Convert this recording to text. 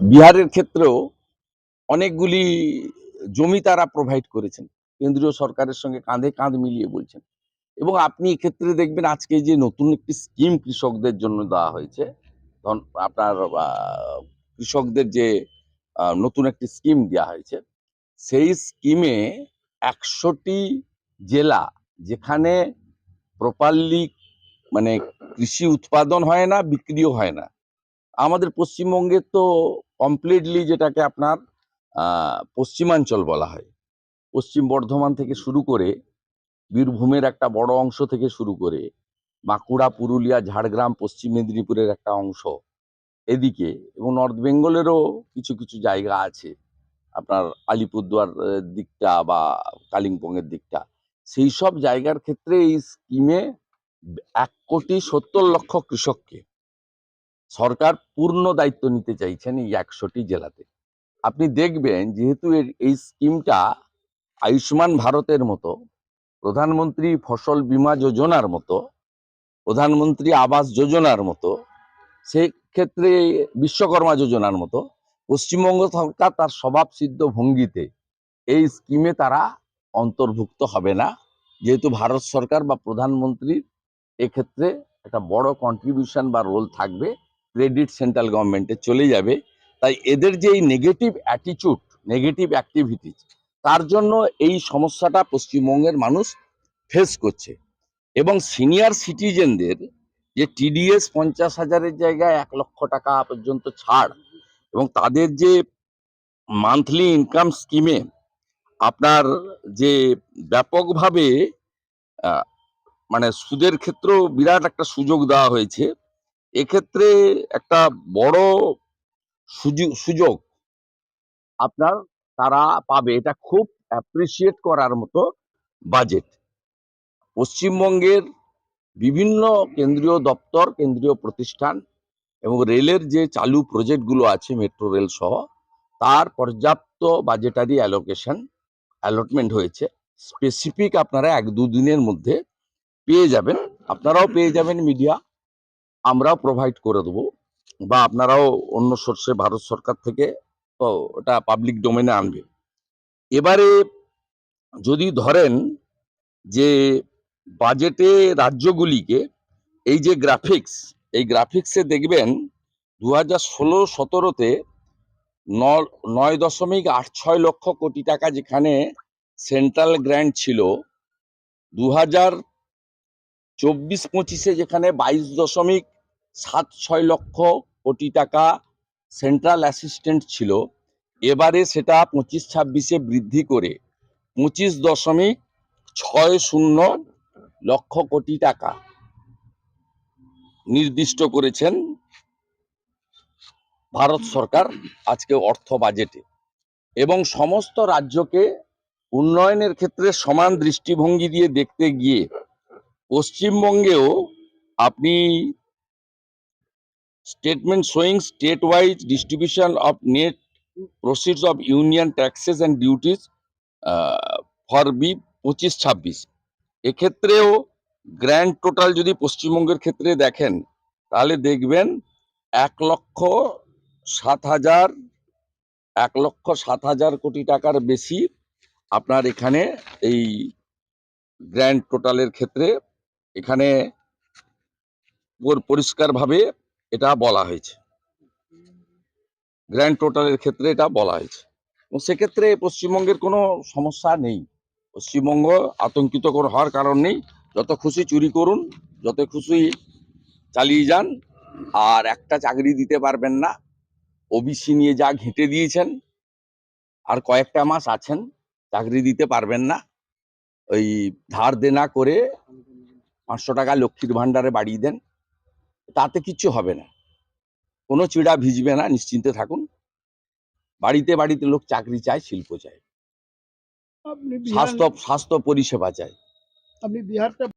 বিহারের ক্ষেত্রেও অনেকগুলি জমি তারা প্রোভাইড করেছেন, কেন্দ্রীয় সরকারের সঙ্গে কাঁধে কাঁধ মিলিয়ে বলছেন। এবং আপনি এক্ষেত্রে দেখবেন আজকে যে নতুন একটি স্কিম কৃষকদের জন্য দেওয়া হয়েছে আপনার কৃষকদের যে নতুন একটি স্কিম দেওয়া হয়েছে, সেই স্কিমে একশোটি জেলা যেখানে প্রপারলি মানে কৃষি উৎপাদন হয় না, বিক্রিও হয় না। আমাদের পশ্চিমবঙ্গে তো কমপ্লিটলি যেটাকে আপনার পশ্চিমাঞ্চল বলা হয়। পশ্চিম বর্ধমান থেকে শুরু করে বীরভূমের একটা বড় অংশ থেকে শুরু করে বাঁকুড়া, পুরুলিয়া, ঝাড়গ্রাম, পশ্চিম মেদিনীপুরের একটা অংশ এদিকে এবং নর্থ বেঙ্গলেরও কিছু কিছু জায়গা আছে। আপনার আলিপুরদুয়ার দিকটা বা কালিম্পংয়ের দিকটা। সেই সব জায়গার ক্ষেত্রে এই স্কিমে এক কোটি সত্তর লক্ষ কৃষককে সরকার পূর্ণ দায়িত্ব নিতে চাইছেন এই একশোটি জেলাতে। আপনি দেখবেন যেহেতু এই স্কিমটা আয়ুষ্মান ভারতের মতো, প্রধানমন্ত্রী ফসল বীমা যোজনার মতো, প্রধানমন্ত্রী আবাস যোজনার মতো, সেক্ষেত্রে বিশ্বকর্মা যোজনার মতো, পশ্চিমবঙ্গ সরকার তার স্বভাবসিদ্ধ ভঙ্গিতে এই স্কিমে তারা অন্তর্ভুক্ত হবে না। যেহেতু ভারত সরকার বা প্রধানমন্ত্রীর এক্ষেত্রে একটা বড় কন্ট্রিবিউশন বা রোল থাকবে। ক্রেডিট সেন্ট্রাল গভর্নমেন্টে চলে যাবে, তাই এদের যে এই নেগেটিভ অ্যাটিচিউড নেগেটিভ অ্যাক্টিভিটিস তার জন্য এই সমস্যাটা পশ্চিমবঙ্গের মানুষ ফেস করছে। এবং সিনিয়র সিটিজেনদের যে টিডিএস পঞ্চাশ হাজারের জায়গায় এক লক্ষ টাকা পর্যন্ত ছাড়, এবং তাদের যে মান্থলি ইনকাম স্কিমে আপনার যে ব্যাপকভাবে মানে সুদের ক্ষেত্রেও বিরাট একটা সুযোগ দেওয়া হয়েছে এক্ষেত্রে একটা বড় সুযোগ আপনার তারা পাবে। এটা খুব অ্যাপ্রিসিয়েট করার মতো বাজেট পশ্চিমবঙ্গের বিভিন্ন কেন্দ্রীয় দপ্তর, কেন্দ্রীয় প্রতিষ্ঠান এবং রেলের যে চালু প্রজেক্টগুলো আছে মেট্রো রেল সহ, তার পর্যাপ্ত বাজেটারি অ্যালোকেশন অ্যালটমেন্ট হয়েছে। স্পেসিফিক আপনারা এক দুদিনের মধ্যে পেয়ে যাবেন। আপনারাও পেয়ে যাবেন মিডিয়া আমরাও প্রোভাইড করে দেবো বা আপনারাও অন্য সোর্সে ভারত সরকার থেকে তো ওটা পাবলিক ডোমেনে আনবে। এবারে যদি ধরেন যে বাজেটে রাজ্যগুলিকে এই যে গ্রাফিক্স এই গ্রাফিক্সে দেখবেন দু হাজার ষোলো সতেরোতে নয় দশমিক আট ছয় লক্ষ কোটি টাকা যেখানে সেন্ট্রাল গ্র্যান্ট ছিল দু হাজার চব্বিশ পঁচিশে যেখানে বাইশ দশমিক সাত ছয় লক্ষ কোটি টাকা সেন্ট্রাল অ্যাসিস্ট্যান্ট ছিল। এবারে সেটা পঁচিশ ছাব্বিশে বৃদ্ধি করে পঁচিশ দশমিক ছয় শূন্য লক্ষ কোটি টাকা নির্দিষ্ট করেছেন ভারত সরকার আজকে অর্থ বাজেটে। এবং সমস্ত রাজ্যকে উন্নয়নের ক্ষেত্রে সমান দৃষ্টিভঙ্গি দিয়ে দেখতে গিয়ে পশ্চিমবঙ্গেও আপনি statement showing state wise distribution of net proceeds of union taxes and duties for B পঁচিশ ছাব্বিশ। এক্ষেত্রেও গ্র্যান্ড টোটাল যদি পশ্চিমবঙ্গের ক্ষেত্রে দেখেন, তাহলে দেখবেন এক লক্ষ সাত হাজার, এক লক্ষ সাত হাজার কোটি টাকার বেশি আপনার এখানে এই গ্র্যান্ড টোটালের ক্ষেত্রে এখানে পুর- পরিষ্কারভাবে এটা বলা হয়েছে। গ্র্যান্ড টোটালের ক্ষেত্রে এটা বলা হয়েছে। এবং সেক্ষেত্রে পশ্চিমবঙ্গের কোনো সমস্যা নেই। পশ্চিমবঙ্গ আতঙ্কিত হওয়ার কারণ নেই। যত খুশি চুরি করুন, যত খুশি চালিয়ে যান, আর একটা চাকরি দিতে পারবেন না। ওবিসি নিয়ে যা ঘেঁটে দিয়েছেন, আর কয়েকটা মাস আছেন, চাকরি দিতে পারবেন না। ওই ধার দেনা করে পাঁচশো টাকা লক্ষ্মীর ভাণ্ডারে বাড়িয়ে দেন। তাতে কিচ্ছু হবে না। কোনো চিড়া ভিজবে না নিশ্চিন্তে থাকুন। বাড়িতে বাড়িতে লোক চাকরি চায় শিল্প চায়। স্বাস্থ্য স্বাস্থ্য পরিষেবা চায়। আপনি বিহারটা